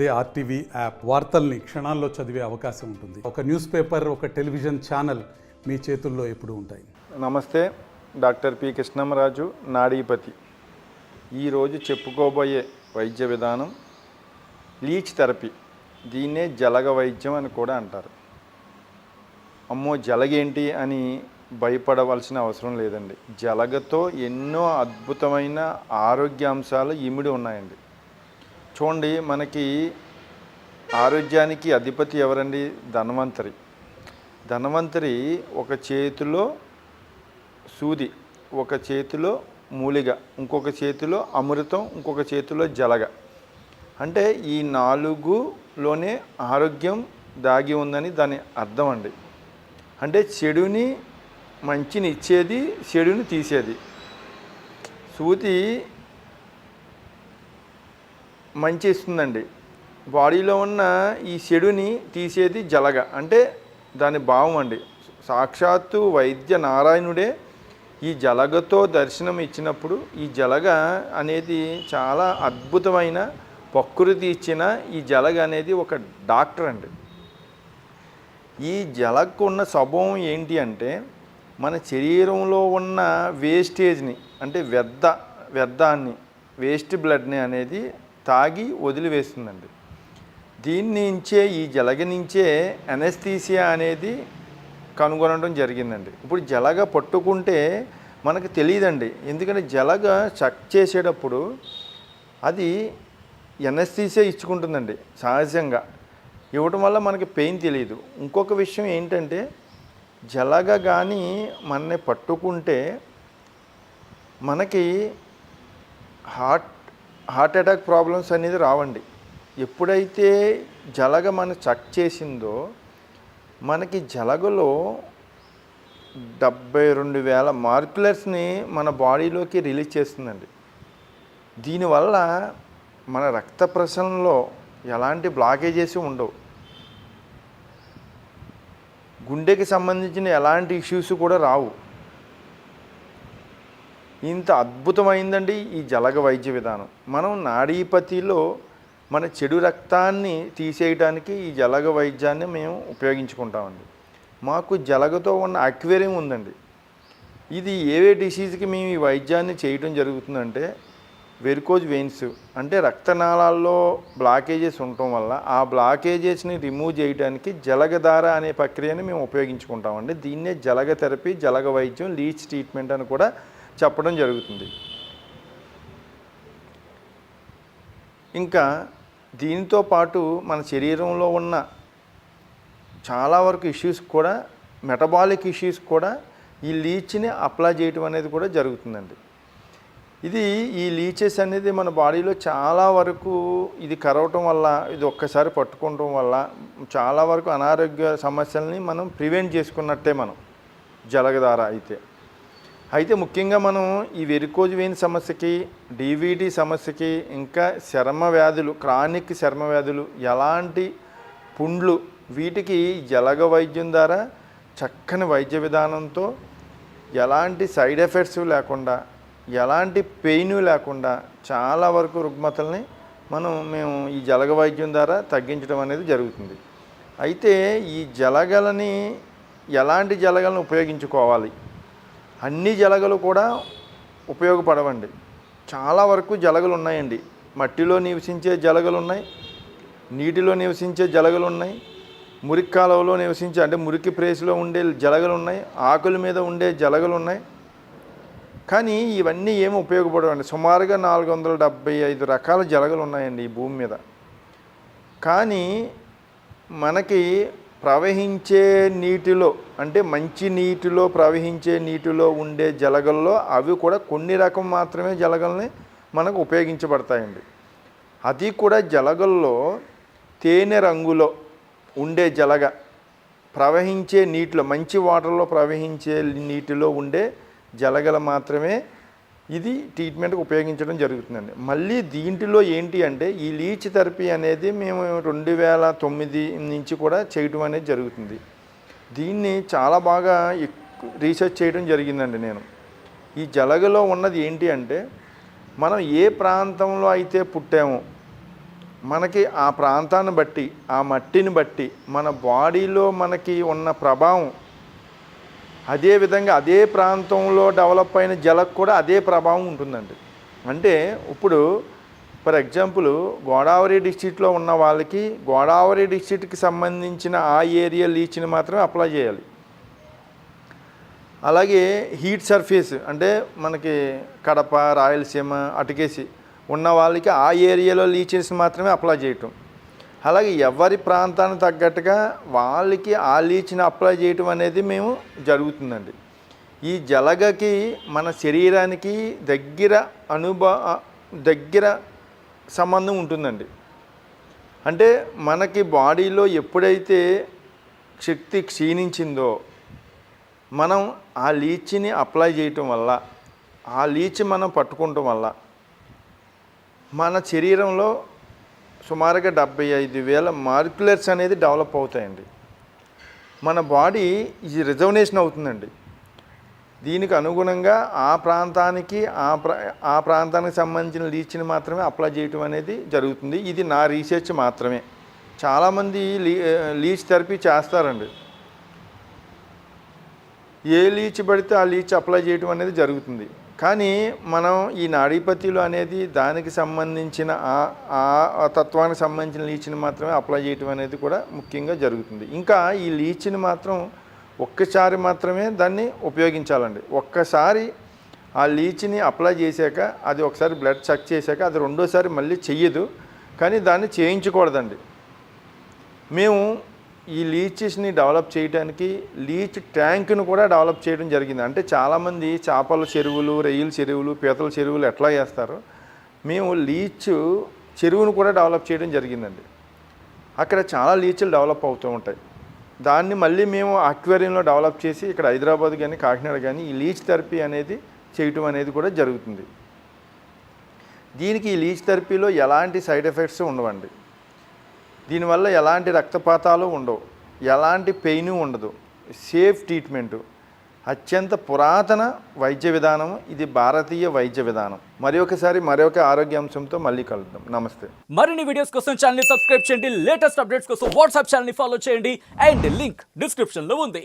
అదే RTV app వార్తల్ని క్షణాల్లో చదివే అవకాశం ఉంటుంది. ఒక న్యూస్ పేపర్ ఒక టెలివిజన్ ఛానల్ మీ చేతుల్లో ఎప్పుడు ఉంటాయి. నమస్తే డాక్టర్ పి. కృష్ణమరాజు నాడీపతి. ఈరోజు చెప్పుకోబోయే వైద్య విధానం లీచ్ థెరపీ. దీన్నే జలగ వైద్యం అని కూడా అంటారు. అమ్మో జలగేంటి అని భయపడవలసిన అవసరం లేదండి. జలగతో ఎన్నో అద్భుతమైన ఆరోగ్య అంశాలు ఇమిడి ఉన్నాయండి. చూడండి మనకి ఆరోగ్యానికి అధిపతి ఎవరండి? ధన్వంతరి. ధన్వంతరి ఒక చేతిలో సూది ఒక చేతిలో మూలిగ ఇంకొక చేతిలో అమృతం ఇంకొక చేతిలో జలగ. అంటే ఈ నాలుగులోనే ఆరోగ్యం దాగి ఉందని దాని అర్థం అండి. అంటే చెడుని మంచిని ఇచ్చేది చెడుని తీసేది. సూది మంచి ఇస్తుందండి. బాడీలో ఉన్న ఈ చెడుని తీసేది జలగ. అంటే దాని భావం అండి. సాక్షాత్తు వైద్య నారాయణుడే ఈ జలగతో దర్శనం ఇచ్చినప్పుడు ఈ జలగ అనేది చాలా అద్భుతమైన ప్రకృతి ఇచ్చిన ఈ జలగ అనేది ఒక డాక్టర్ అండి. ఈ జలకు ఉన్న స్వభావం ఏంటి అంటే మన శరీరంలో ఉన్న వేస్టేజ్ని అంటే వ్యర్థ వ్యర్థాన్ని వేస్ట్ బ్లడ్ని అనేది తాగి వదిలివేస్తుందండి. దీని నుంచే ఈ జలగ నుంచే అనస్థీసియా అనేది కనుగొనడం జరిగిందండి. ఇప్పుడు జలగ పట్టుకుంటే మనకు తెలియదండి. ఎందుకంటే జలగ చెక్ చేసేటప్పుడు అది ఎనస్థీసియా ఇచ్చుకుంటుందండి సహజంగా. ఇవ్వటం వల్ల మనకి పెయిన్ తెలియదు. ఇంకొక విషయం ఏంటంటే జలగ కానీ మనని పట్టుకుంటే మనకి హార్ట్ హార్ట్ అటాక్ ప్రాబ్లమ్స్ అనేది రావండి. ఎప్పుడైతే జలగ మన చెక్ చేసిందో మనకి జలగలో డెబ్బై రెండు వేల మార్కులర్స్ని మన బాడీలోకి రిలీజ్ చేస్తుందండి. దీనివల్ల మన రక్త ప్రసరణలో ఎలాంటి బ్లాకేజెస్ ఉండవు. గుండెకి సంబంధించిన ఎలాంటి ఇష్యూస్ కూడా రావు. ఇంత అద్భుతమైందండి ఈ జలగ వైద్య విధానం. మనం నాడీపతిలో మన చెడు రక్తాన్ని తీసేయడానికి ఈ జలగ వైద్యాన్ని మేము ఉపయోగించుకుంటామండి. మాకు జలగతో ఉన్న అక్వేరియం ఉందండి. ఇది ఏవే డిసీజ్కి మేము ఈ వైద్యాన్ని చేయడం జరుగుతుందంటే వెరికోజ్ వెయిన్స్ అంటే రక్తనాళాల్లో బ్లాకేజెస్ ఉండటం వల్ల ఆ బ్లాకేజెస్ని రిమూవ్ చేయడానికి జలగధార అనే ప్రక్రియని మేము ఉపయోగించుకుంటామండి. దీన్నే జలగ థెరపీ జలగ వైద్యం లీచ్ ట్రీట్మెంట్ అని కూడా చెప్పడం జరుగుతుంది. ఇంకా దీనితో పాటు మన శరీరంలో ఉన్న చాలా వరకు ఇష్యూస్ కూడా మెటబాలిక్ ఇష్యూస్ కూడా ఈ లీచ్ని అప్లై చేయడం అనేది కూడా జరుగుతుందండి. ఇది ఈ లీచెస్ అనేది మన బాడీలో చాలా వరకు ఇది కరవటం వల్ల ఇది ఒక్కసారి పట్టుకోవటం వల్ల చాలా వరకు అనారోగ్య సమస్యల్ని మనం ప్రివెంట్ చేసుకున్నట్టే మనం జలగదార అయితే. అయితే ముఖ్యంగా మనం ఈ వెరికోజు వెయిన్ సమస్యకి డివిడి సమస్యకి ఇంకా చర్మ వ్యాధులు క్రానిక్ చర్మ వ్యాధులు ఎలాంటి పుండ్లు వీటికి జలగ వైద్యం ద్వారా చక్కని వైద్య విధానంతో ఎలాంటి సైడ్ ఎఫెక్ట్స్ లేకుండా ఎలాంటి పెయిన్ లేకుండా చాలా వరకు రుగ్మతల్ని మనం మేము ఈ జలగ వైద్యం ద్వారా తగ్గించడం అనేది జరుగుతుంది. అయితే ఈ జలగలని ఎలాంటి జలగలను ఉపయోగించుకోవాలి? అన్ని జలగలు కూడా ఉపయోగపడవండి. చాలా వరకు జలగలు ఉన్నాయండి. మట్టిలో నివసించే జలగలు ఉన్నాయి. నీటిలో నివసించే జలగలు ఉన్నాయి. మురికి కాలువలో నివసించే అంటే మురికి ప్రేస్లో ఉండే జలగలు ఉన్నాయి. ఆకుల మీద ఉండే జలగలు ఉన్నాయి. కానీ ఇవన్నీ ఏమి ఉపయోగపడవండి. సుమారుగా నాలుగు వందల డెబ్బై ఐదు రకాల జలగలు ఉన్నాయండి ఈ భూమి మీద. కానీ మనకి ప్రవహించే నీటిలో అంటే మంచి నీటిలో ప్రవహించే నీటిలో ఉండే జలగల్లో అవి కూడా కొన్ని రకం మాత్రమే జలగల్ని మనకు ఉపయోగించబడతాయండి. అది కూడా జలగల్లో తేనె రంగులో ఉండే జలగ ప్రవహించే నీటిలో మంచి వాటర్లో ప్రవహించే నీటిలో ఉండే జలగల మాత్రమే ఇది ట్రీట్మెంట్కి ఉపయోగించడం జరుగుతుందండి. మళ్ళీ దీంట్లో ఏంటి అంటే ఈ లీచ్ థెరపీ అనేది మేము రెండు వేల తొమ్మిది నుంచి కూడా చేయటం అనేది జరుగుతుంది. దీన్ని చాలా బాగా రీసెర్చ్ చేయడం జరిగిందండి నేను. ఈ జలగలో ఉన్నది ఏంటి అంటే మనం ఏ ప్రాంతంలో అయితే పుట్టామో మనకి ఆ ప్రాంతాన్ని బట్టి ఆ మట్టిని బట్టి మన బాడీలో మనకి ఉన్న ప్రభావం అదే విధంగా అదే ప్రాంతంలో డెవలప్ అయిన జలకు కూడా అదే ప్రభావం ఉంటుందండి. అంటే ఇప్పుడు ఫర్ ఎగ్జాంపుల్ గోదావరి డిస్ట్రిక్ట్లో ఉన్న వాళ్ళకి గోదావరి డిస్ట్రిక్ట్కి సంబంధించిన ఆ ఏరియా లీచ్ని మాత్రమే అప్లై చేయాలి. అలాగే హీట్ సర్ఫేస్ అంటే మనకి కడప రాయలసీమ అటుకేసి ఉన్న వాళ్ళకి ఆ ఏరియాలో లీచెస్ మాత్రమే అప్లై చేయటం. అలాగే ఎవరి ప్రాంతానికి తగ్గట్టుగా వాళ్ళకి ఆ లీచ్ని అప్లై చేయటం అనేది మేము జరుగుతుందండి. ఈ జలగకి మన శరీరానికి దగ్గర అనుభవ దగ్గర సంబంధం ఉంటుందండి. అంటే మనకి బాడీలో ఎప్పుడైతే శక్తి క్షీణించిందో మనం ఆ లీచ్ని అప్లై చేయటం వల్ల ఆ లీచ్ మనం పట్టుకోవటం వల్ల మన శరీరంలో సుమారుగా డెబ్బై ఐదు వేల మార్కులర్స్ అనేది డెవలప్ అవుతాయండి. మన బాడీ ఇది రిజర్వనేషన్ అవుతుందండి. దీనికి అనుగుణంగా ఆ ప్రాంతానికి ఆ ప్రా ఆ ప్రాంతానికి సంబంధించిన లీచ్ని మాత్రమే అప్లై చేయటం అనేది జరుగుతుంది. ఇది నా రీసెర్చ్ మాత్రమే. చాలామంది లీ లీచ్ థెరపీ చేస్తారండి. ఏ లీచ్ పడితే ఆ లీచ్ అప్లై చేయటం అనేది జరుగుతుంది. కానీ మనం ఈ నాడీపతిలు అనేది దానికి సంబంధించిన ఆ- ఆ తత్వానికి సంబంధించిన లీచ్ని మాత్రమే అప్లై చేయటం అనేది కూడా ముఖ్యంగా జరుగుతుంది. ఇంకా ఈ లీచ్ని మాత్రం ఒక్కసారి మాత్రమే దాన్ని ఉపయోగించాలండి. ఒక్కసారి ఆ లీచ్ని అప్లై చేశాక అది ఒకసారి బ్లడ్ చెక్ చేశాక అది రెండోసారి మళ్ళీ చెయ్యదు. కానీ దాన్ని చేయించకూడదండి. మేము ఈ లీచెస్ని డెవలప్ చేయడానికి లీచ్ ట్యాంక్ను కూడా డెవలప్ చేయడం జరిగింది. అంటే చాలామంది చేపల చెరువులు రొయ్యల చెరువులు పీతల చెరువులు ఎట్లా చేస్తారు మేము లీచ్ చెరువును కూడా డెవలప్ చేయడం జరిగిందండి. అక్కడ చాలా లీచ్లు డెవలప్ అవుతూ ఉంటాయి. దాన్ని మళ్ళీ మేము అక్వేరియంలో డెవలప్ చేసి ఇక్కడ హైదరాబాద్ కానీ కాకినాడ కానీ ఈ లీచ్ థెరపీ అనేది చేయటం అనేది కూడా జరుగుతుంది. దీనికి ఈ లీచ్ థెరపీలో ఎలాంటి సైడ్ ఎఫెక్ట్స్ ఉండవండి. దీనివల్ల ఎలాంటి రక్తపాతాలు ఉండవు. ఎలాంటి పెయిన్ ఉండదు. Safe treatment. అత్యంత పురాతన వైద్య విధానం ఇది భారతీయ వైద్య విధానం. మరి ఒకసారి మరొక ఆరోగ్య అంశంతో మళ్ళీ కలుద్దాం. నమస్తే. మరిన్ని వీడియోస్ కోసం ఛానల్ సబ్స్క్రైబ్ చేయండి. లేటెస్ట్ అప్డేట్స్ కోసం వాట్సాప్ ఛానల్ ఫాలో చేయండి. అండ్ లింక్ డిస్క్రిప్షన్లో ఉంది.